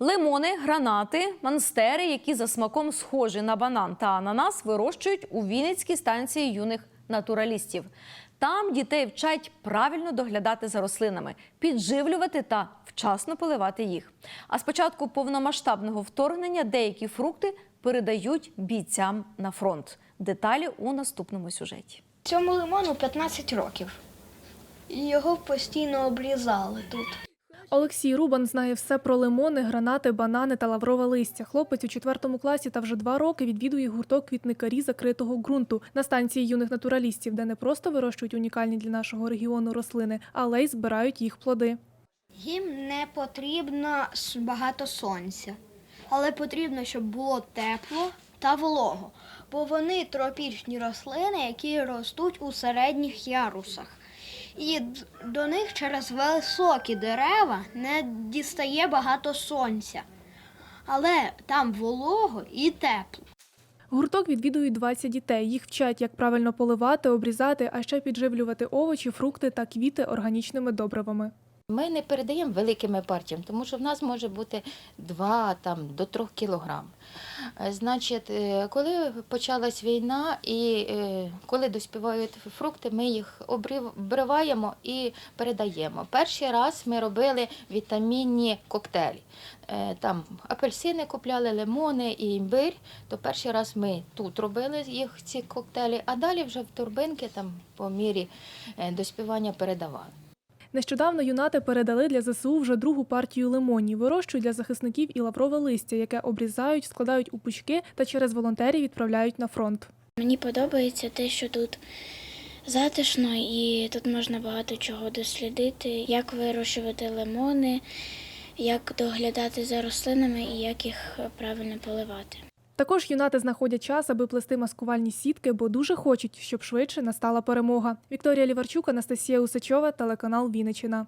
Лимони, гранати, монстери, які за смаком схожі на банан та ананас, вирощують у Вінницькій станції юних натуралістів. Там дітей вчать правильно доглядати за рослинами, підживлювати та вчасно поливати їх. А з початку повномасштабного вторгнення деякі фрукти передають бійцям на фронт. Деталі у наступному сюжеті. Цьому лимону 15 років. Його постійно обрізали тут. Олексій Рубан знає все про лимони, гранати, банани та лаврове листя. Хлопець у четвертому класі та вже два роки відвідує гурток квітникарі закритого ґрунту на станції юних натуралістів, де не просто вирощують унікальні для нашого регіону рослини, але й збирають їх плоди. Їм не потрібно багато сонця, але потрібно, щоб було тепло та волого, бо вони тропічні рослини, які ростуть у середніх ярусах. І до них через високі дерева не дістає багато сонця. Але там волого і тепло. Гурток відвідують 20 дітей. Їх вчать, як правильно поливати, обрізати, а ще підживлювати овочі, фрукти та квіти органічними добривами. Ми не передаємо великими партіями, тому що в нас може бути 2 там, до 3 кілограм. Е, Значить, е, коли почалась війна і е, коли доспівають фрукти, ми їх обриваємо і передаємо. Перший раз ми робили вітамінні коктейлі. Там апельсини купляли, лимони і імбирь. То перший раз ми тут робили їх ці коктейлі, а далі вже в турбинки там по мірі доспівання передавали. Нещодавно юнати передали для ЗСУ вже другу партію лимонів. Вирощують для захисників і лаврове листя, яке обрізають, складають у пучки та через волонтерів відправляють на фронт. Мені подобається те, що тут затишно і тут можна багато чого дослідити, як вирощувати лимони, як доглядати за рослинами і як їх правильно поливати. Також юнати знаходять час, аби плести маскувальні сітки, бо дуже хочуть, щоб швидше настала перемога. Вікторія Ліварчук, Анастасія Усачова, телеканал Вінниччина.